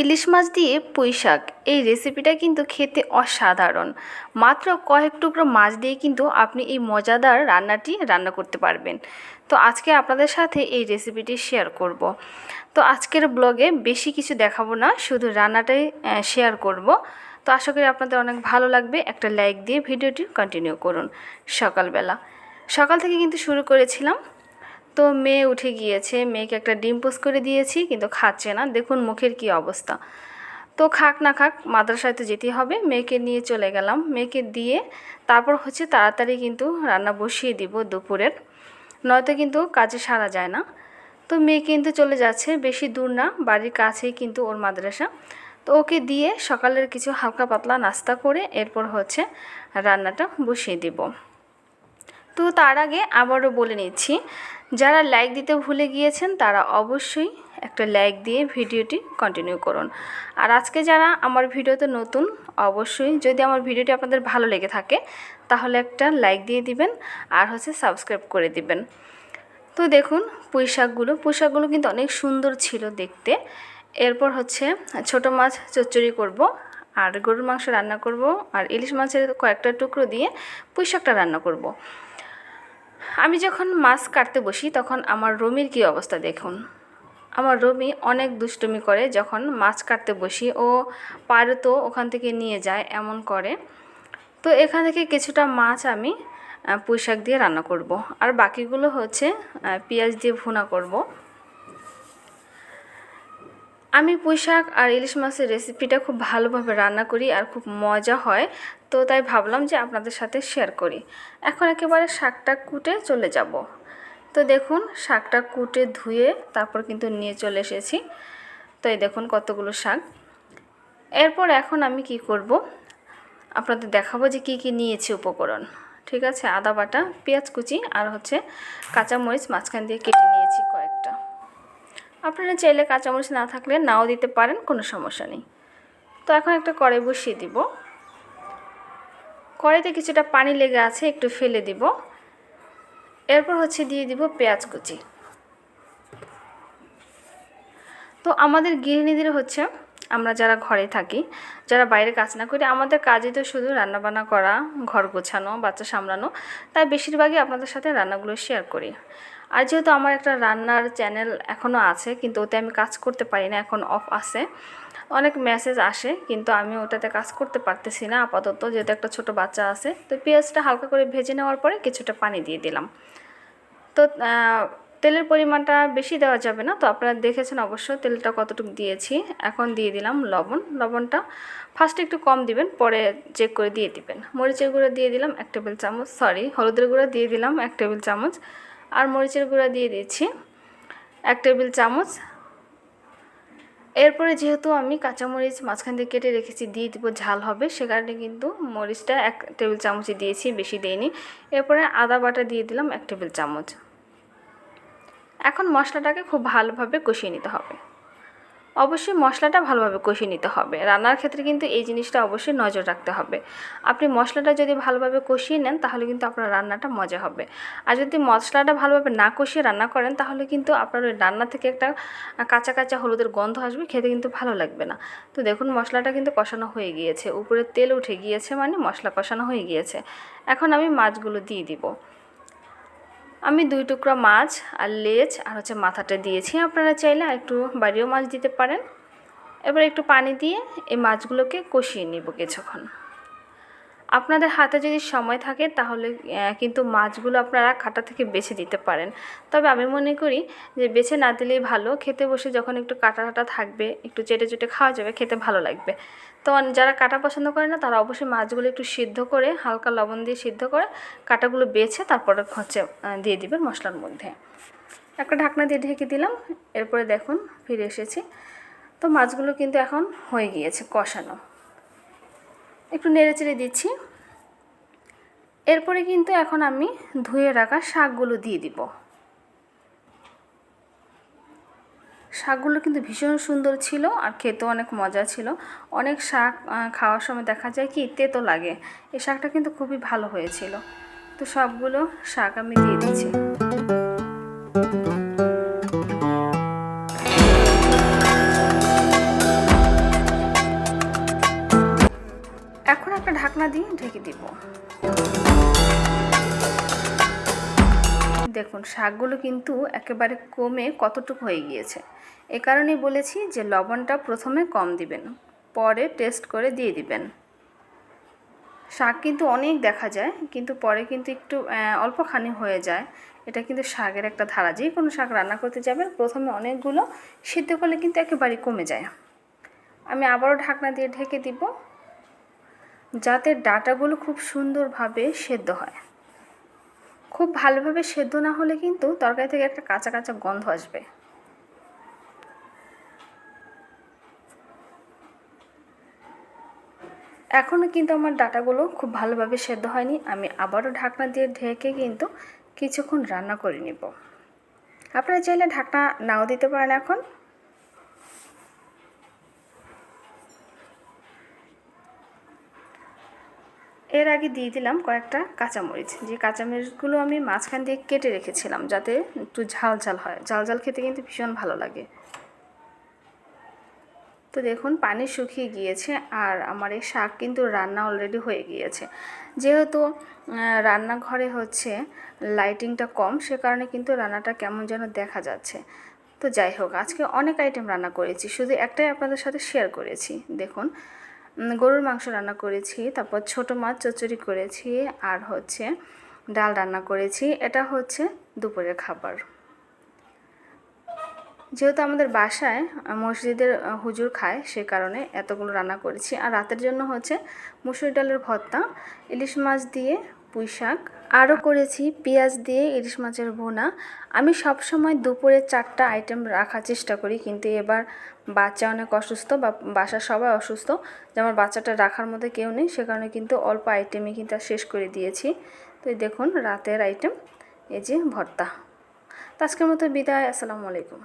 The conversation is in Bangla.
ইলিশ মাছ দিয়ে পুঁই শাক। এই রেসিপিটা কিন্তু খেতে অসাধারণ। মাত্র কয়েক টুকরো মাছ দিয়ে কিন্তু আপনি এই মজাদার রান্নাটি রান্না করতে পারবেন। তো আজকে আপনাদের সাথে এই রেসিপিটি শেয়ার করব। তো আজকের ব্লগে বেশি কিছু দেখাবো না, শুধু রান্নাটাই শেয়ার করব। তো আশা করি আপনাদের অনেক ভালো লাগবে। একটা লাইক দিয়ে ভিডিওটি কন্টিনিউ করুন সকালবেলা। সকাল থেকে কিন্তু শুরু করেছিলাম। তো মেয়ে উঠে গিয়েছে। মেয়েকে একটা ডিম পোস্ট করে দিয়েছি, কিন্তু খাচ্ছে না। দেখুন মুখের কি অবস্থা। তো খাক না খাক, মাদ্রাসায় তো যেতেই হবে। মেয়েকে নিয়ে চলে গেলাম। মেয়েকে দিয়ে তারপর হচ্ছে তাড়াতাড়ি কিন্তু রান্না বসিয়ে দিব দুপুরের। নয়তো কিন্তু কাজে সারা যায় না। তো মেয়ে কিন্তু চলে যাচ্ছে। বেশি দূর না, বাড়ির কাছেই কিন্তু ওর মাদ্রাসা। তো ওকে দিয়ে সকালের কিছু হালকা পাতলা নাস্তা করে এরপর হচ্ছে রান্নাটা বসিয়ে দিব। তো তার আগে আবারও বলে নিচ্ছি, যারা লাইক দিতে ভুলে গিয়েছেন তারা অবশ্যই একটা লাইক দিয়ে ভিডিওটি কন্টিনিউ করুন। আর আজকে যারা আমার ভিডিওতে নতুন, অবশ্যই যদি আমার ভিডিওটি আপনাদের ভালো লেগে থাকে, তাহলে একটা লাইক দিয়ে দিবেন আর হচ্ছে সাবস্ক্রাইব করে দিবেন। তো দেখুন পুঁই শাকগুলো পুঁই শাকগুলো কিন্তু অনেক সুন্দর ছিল দেখতে। এরপর হচ্ছে ছোট মাছ চচ্চড়ি করব। আর গরুর মাংস রান্না করব, আর ইলিশ মাছের কয়েকটা টুকরো দিয়ে পুঁই শাকটা রান্না করব আমি যখন মাছ কাটতে বসি, তখন আমার রমির কী অবস্থা দেখুন আমার রমি অনেক দুষ্টুমি করে, যখন মাছ কাটতে বসি, ও পারে তো ওখান থেকে নিয়ে যায়, এমন করে তো এখান থেকে কিছুটা মাছ আমি পুঁই শাক দিয়ে রান্না করব। আর বাকিগুলো হচ্ছে পেঁয়াজ দিয়ে ভুনা করব। আমি পুঁই শাক আর ইলিশ মাছের রেসিপিটা খুব ভালোভাবে রান্না করি আর খুব মজা হয়। তো তাই ভাবলাম যে আপনাদের সাথে শেয়ার করি। এখন একেবারে শাকটা কুটে চলে যাব। তো দেখুন, শাকটা কুটে ধুয়ে তারপর কিন্তু নিয়ে চলে এসেছি। তো এই দেখুন কতগুলো শাক। এরপর এখন আমি কি করব? আপনাদের দেখাবো যে কি কি নিয়েছি উপকরণ। ঠিক আছে? আদা বাটা, পেঁয়াজ কুচি আর হচ্ছে কাঁচামরিচ মাঝখান দিয়ে কেটে আপনারা চাইলে কাঁচামরিচ না থাকলে নাও দিতে পারেন, কোনো সমস্যা নেই। তো এখন একটা কড়াই বসিয়ে দিব। কড়াইতে কিছুটা পানি লেগে আছে, একটু ফেলে দিব। এরপর হচ্ছে দিয়ে দিব পেঁয়াজ কুচি। তো আমাদের গৃহিণীদের হচ্ছে, আমরা যারা ঘরে থাকি, যারা বাইরে কাজ না করি, আমাদের কাজে তো শুধু রান্নাবান্না করা, ঘর গোছানো, বাচ্চা সামলানো। তাই বেশিরভাগই আপনাদের সাথে রান্নাগুলো শেয়ার করি। আর যেহেতু আমার একটা রান্নার চ্যানেল এখনও আছে, কিন্তু ওতে আমি কাজ করতে পারি না এখন অফ আছে। অনেক মেসেজ আসে, কিন্তু আমি ওটাতে কাজ করতে পারতেছি না, আপাতত যেহেতু একটা ছোট বাচ্চা আছে, তো পেঁয়াজটা হালকা করে ভেজে নেওয়ার পরে কিছুটা পানি দিয়ে দিলাম। তো তেলের পরিমাণটা বেশি দেওয়া যাবে না, তো আপনারা দেখেছেন অবশ্য তেলটা কতটুকু দিয়েছি। এখন দিয়ে দিলাম লবণ, লবণটা ফার্স্টে একটু কম দিবেন, পরে চেক করে দিয়ে দিবেন। মরিচের গুঁড়ো দিয়ে দিলাম এক টেবিল চামচ সরি হলুদের গুঁড়ো দিয়ে দিলাম এক টেবিল চামচ। আর মরিচের গুঁড়া দিয়ে দিয়েছি, এক টেবিল চামচ। এরপরে যেহেতু আমি কাঁচামরিচ মাঝখান দিয়ে কেটে রেখেছি, দিয়ে দিব ঝাল হবে, সে কারণে কিন্তু মরিচটা এক টেবিল চামচই দিয়েছি, বেশি দিইনি। এরপরে আদা বাটা দিয়ে দিলাম এক টেবিল চামচ। এখন মশলাটাকে খুব ভালোভাবে কষিয়ে নিতে হবে। অবশ্যই মশলাটা ভালোভাবে কষিয়ে নিতে হবে। রান্নার ক্ষেত্রে কিন্তু এই জিনিসটা অবশ্যই নজর রাখতে হবে। আপনি মশলাটা যদি ভালোভাবে কষিয়ে নেন, তাহলে কিন্তু আপনার রান্নাটা মজা হবে। আর যদি মশলাটা ভালোভাবে না কষিয়ে রান্না করেন, তাহলে কিন্তু আপনার ওই রান্না থেকে একটা কাঁচা কাঁচা হলুদের গন্ধ আসবে, খেতে কিন্তু ভালো লাগবে না। তো দেখুন, মশলাটা কিন্তু কষানো হয়ে গিয়েছে। উপরে তেল উঠে গিয়েছে মানে মশলা কষানো হয়ে গিয়েছে। এখন আমি মাছগুলো দিয়ে দিব। আমি দুই টুকরা মাছ আর লেজ আর হচ্ছে মাথাটা দিয়েছি। আপনারা চাইলে একটু বাড়িও মাছ দিতে পারেন। এবার একটু পানি দিয়ে এই মাছগুলোকে কষিয়ে নিব কিছুক্ষণ। আপনাদের হাতে যদি সময় থাকে তাহলে কিন্তু মাছগুলো আপনারা কাটা থেকে বেছে দিতে পারেন। তবে আমি মনে করি যে বেছে না দিলেই ভালো। খেতে বসে যখন একটু কাটা কাটা থাকবে, একটু চেটে চেটে খাওয়া যাবে, খেতে ভালো লাগবে। তো যারা কাটা পছন্দ করে না, তারা অবশ্যই মাছগুলো একটু সিদ্ধ করে, হালকা লবণ দিয়ে সিদ্ধ করে কাটাগুলো বেছে তারপরে হচ্ছে দিয়ে দিবেন মশলার মধ্যে। একটা ঢাকনা দিয়ে ঢেকে দিলাম, এরপরে দেখুন ফিরে এসেছি। তো মাছগুলো কিন্তু এখন হয়ে গিয়েছে কষানো। একটু নেড়ে চেড়ে দিচ্ছি। এরপরে কিন্তু এখন আমি ধুয়ে রাখা শাকগুলো দিয়ে দিব। শাকগুলো কিন্তু ভীষণ সুন্দর ছিল আর খেতেও অনেক মজা ছিল। অনেক শাক খাওয়ার সময় দেখা যায় কি, তেতো লাগে। এই শাকটা কিন্তু খুবই ভালো হয়েছিল। তো সবগুলো শাক আমি দিয়ে দিচ্ছি। দিয়ে ঢেকে দিব। দেখুন, শাকগুলো কিন্তু একেবারে কমে কতটুকু হয়ে গিয়েছে। এ কারণেই বলেছি যে লবণটা প্রথমে কম দিবেন, পরে টেস্ট করে দিয়ে দিবেন। শাক কিন্তু অনেক দেখা যায়, কিন্তু পরে কিন্তু একটু অল্পখানি হয়ে যায়। এটা কিন্তু শাকের একটা ধারা। যে কোনো শাক রান্না করতে যাবেন, প্রথমে অনেকগুলো, সিদ্ধ করলে কিন্তু একেবারে কমে যায়। আমি আবারও ঢাকনা দিয়ে ঢেকে দিব। যাতে ডাটাগুলো খুব সুন্দরভাবে সেদ্ধ হয়। খুব ভালোভাবে সেদ্ধ না হলে কিন্তু তরকারি থেকে একটা কাঁচা কাঁচা গন্ধ আসবে। এখনও কিন্তু আমার ডাটাগুলো খুব ভালোভাবে সেদ্ধ হয়নি। আমি আবারও ঢাকনা দিয়ে ঢেকে কিন্তু কিছুক্ষণ রান্না করে নিব। আপনারা চাইলে ঢাকনা নাও দিতে পারেন এখন। এর আগে দিয়ে দিলাম কয়েকটা কাঁচামরিচ। যে কাঁচামরিচগুলো আমি মাঝখান দিয়ে কেটে রেখেছিলাম যাতে একটু ঝাল ঝাল হয়। ঝাল ঝাল খেতে কিন্তু ভীষণ ভালো লাগে। তো দেখুন, পানি শুকিয়ে গিয়েছে আর আমার এই শাক কিন্তু রান্না অলরেডি হয়ে গিয়েছে। যেহেতু রান্নাঘরে হচ্ছে লাইটিংটা কম, সে কারণে কিন্তু রান্নাটা কেমন যেন দেখা যাচ্ছে। তো যাই হোক, আজকে অনেক আইটেম রান্না করেছি। শুধু একটাই আপনাদের সাথে শেয়ার করেছি। দেখুন গরুর মাংস রান্না করেছি, তারপর ছোট মাছ চচ্চড়ি করেছি, আর হচ্ছে ডাল রান্না করেছি। এটা হচ্ছে দুপুরের খাবার। যেহেতু আমাদের বাসায় মসজিদের হুজুর খায়, সে কারণে এতগুলো রান্না করেছি। আর রাতের জন্য হচ্ছে মুসুর ডালের ভর্তা, ইলিশ মাছ দিয়ে পুঁই শাক আরও করেছি পেঁয়াজ দিয়ে ইলিশ মাছের ভুনা। আমি সব সময় দুপুরে চারটা আইটেম রাখার চেষ্টা করি, কিন্তু এবার বাচ্চা অনেক অসুস্থ বা বাসার সবাই অসুস্থ, যে আমার বাচ্চাটা রাখার মধ্যে কেউ নেই, সে কারণে কিন্তু অল্প আইটেমই কিন্তু শেষ করে দিয়েছি। তো দেখুন রাতের আইটেম এই যে ভর্তা। তো আজকের মতো বিদায়, আসসালামু আলাইকুম।